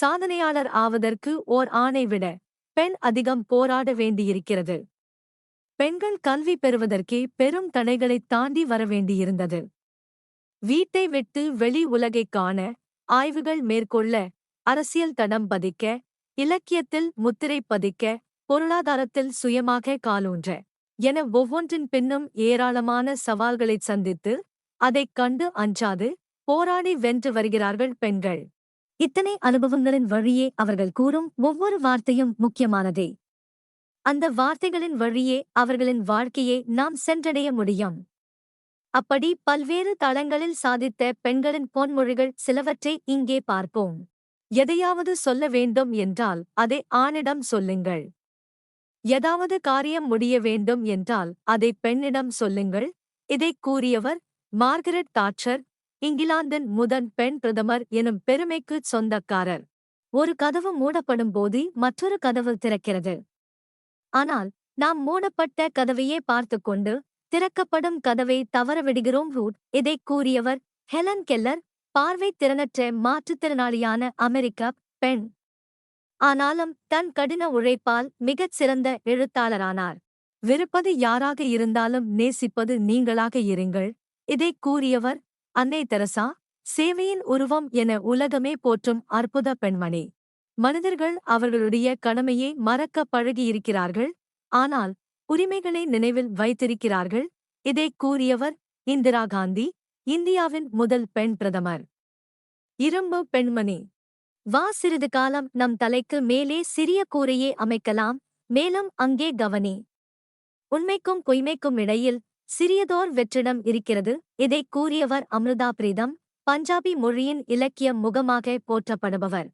சாதனையாளர் ஆவதற்கு ஓர் ஆணை விட பெண் அதிகம் போராட வேண்டியிருக்கிறது. பெண்கள் கல்வி பெறுவதற்கே பெரும் தடைகளைத் தாண்டி வர வேண்டியிருந்தது. வீட்டை விட்டு வெளி உலகைக் காண ஆய்வுகள் மேற்கொள்ள அரசியல் தடம் பதிக்க இலக்கியத்தில் முத்திரை பதிக்க பொருளாதாரத்தில் சுயமாக காலூன்ற என ஒவ்வொன்றின் பின்னும் ஏராளமான சவால்களைச் சந்தித்து அதைக் கண்டு அஞ்சாது போராடி வென்று வருகிறார்கள் பெண்கள். இத்தனை அனுபவங்களின் வழியே அவர்கள் கூறும் ஒவ்வொரு வார்த்தையும் முக்கியமானதே. அந்த வார்த்தைகளின் வழியே அவர்களின் வாழ்க்கையை நாம் சென்றடைய முடியும். அப்படி பல்வேறு தளங்களில் சாதித்த பெண்களின் பொன்மொழிகள் சிலவற்றை இங்கே பார்ப்போம். எதையாவது சொல்ல வேண்டும் என்றால் அதை ஆணிடம் சொல்லுங்கள். ஏதாவது காரியம் முடிய வேண்டும் என்றால் அதை பெண்ணிடம் சொல்லுங்கள். இதைக் கூறியவர் மார்கரெட் தாட்சர் இங்கிலாந்தின் முதன் பெண் பிரதமர் எனும் பெருமைக்குச் சொந்தக்காரர். ஒரு கதவு மூடப்படும் போது மற்றொரு கதவு திறக்கிறது. ஆனால் நாம் மூடப்பட்ட கதவையே பார்த்துக் கொண்டு திறக்கப்படும் கதவை தவறவிடுகிறோம் ரூட் இதைக் கூறியவர் ஹெலன் கெல்லர் பார்வை திறனற்ற மாற்றுத்திறனாளியான அமெரிக்க பெண். ஆனாலும் தன் கடின உழைப்பால் மிகச் சிறந்த எழுத்தாளரானார். விருப்பது யாராக இருந்தாலும் நேசிப்பது நீங்களாக இருங்கள் இதைக் கூறியவர் அன்னை தெரசா சேவையின் உருவம் என உலகமே போற்றும் அற்புத பெண்மணி. மனிதர்கள் அவர்களுடைய கடமையை மறக்க பழகியிருக்கிறார்கள் ஆனால் உரிமைகளை நினைவில் வைத்திருக்கிறார்கள் இதைக் கூறியவர் இந்திரா காந்தி இந்தியாவின் முதல் பெண் பிரதமர். இரும்பு பெண்மணி. வா சிறிது காலம் நம் தலைக்கு மேலே சிறிய கூரையே அமைக்கலாம் மேலும் அங்கே கவனி. உண்மைக்கும் பொய்மைக்கும் இடையில் சிறியதோர் வெற்றிடம் இருக்கிறது. இதைக் கூறியவர் அமிர்தா பிரீதம் பஞ்சாபி மொழியின் இலக்கிய முகமாக போற்றப்படுபவர்.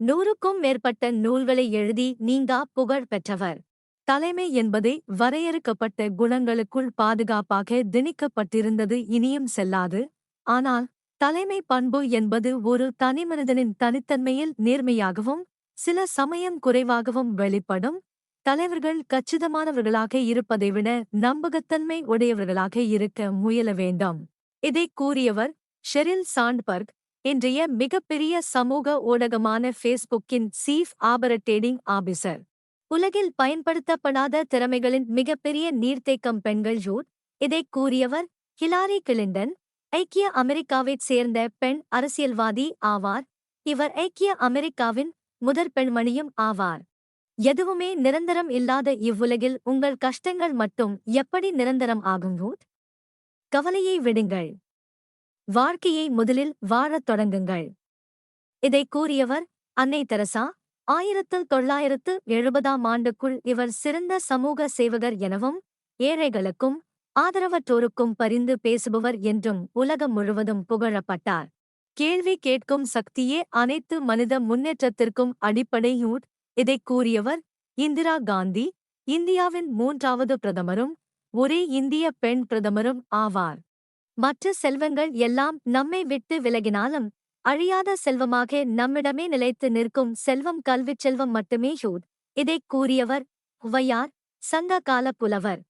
நூறுக்கும் மேற்பட்ட நூல்களை எழுதி நீங்கா புகழ் பெற்றவர். தலைமை என்பதை வரையறுக்கப்பட்ட குணங்களுக்குள் பாதுகாப்பாக திணிக்கப்பட்டிருந்தது இனியும் செல்லாது. ஆனால் தலைமை பண்பு என்பது ஒரு தனிமனிதனின் தனித்தன்மையில் நேர்மையாகவும் சில சமயம் குறைவாகவும் வெளிப்படும். தலைவர்கள் கச்சிதமானவர்களாக இருப்பதை விட நம்பகத்தன்மை உடையவர்களாக இருக்க முயல வேண்டாம். இதைக் கூறியவர் ஷெரில் சாண்ட்பர்க் இன்றைய மிகப்பெரிய சமூக ஊடகமான ஃபேஸ்புக்கின் சீஃப் ஆபரட்டேடிங் ஆபிசர். உலகில் பயன்படுத்தப்படாத திறமைகளின் மிகப்பெரிய நீர்த்தேக்கம் பெண்கள் யூத் இதைக் கூறியவர் ஹிலாரி கிளிண்டன் ஐக்கிய அமெரிக்காவைச் சேர்ந்த பெண் அரசியல்வாதி ஆவார். இவர் ஐக்கிய அமெரிக்காவின் முதற் பெண்மணியும் ஆவார். எதுவுமே நிரந்தரம் இல்லாத இவ்வுலகில் உங்கள் கஷ்டங்கள் மட்டும் எப்படி நிரந்தரம் ஆகும் ரூத்? கவலையை விடுங்கள். வாழ்க்கையை முதலில் வாழத் தொடங்குங்கள். இதைக் கூறியவர் அன்னை தெரசா. ஆயிரத்து தொள்ளாயிரத்து எழுபதாம் ஆண்டுக்குள் இவர் சிறந்த சமூக சேவகர் எனவும் ஏழைகளுக்கும் ஆதரவற்றோருக்கும் பரிந்து பேசுபவர் என்றும் உலகம் முழுவதும் புகழப்பட்டார். கேள்வி கேட்கும் சக்தியே அனைத்து மனித முன்னேற்றத்திற்கும் அடிப்படையூட் இதைக் கூறியவர் இந்திரா காந்தி. இந்தியாவின் மூன்றாவது பிரதமரும் ஒரே இந்திய பெண் பிரதமரும் ஆவார். மற்ற செல்வங்கள் எல்லாம் நம்மை விட்டு விலகினாலும் அழியாத செல்வமாக நம்மிடமே நிலைத்து நிற்கும் செல்வம் கல்விச் செல்வம் மட்டுமே யூத் இதைக் கூறியவர் ஹுவையார் சங்க கால புலவர்.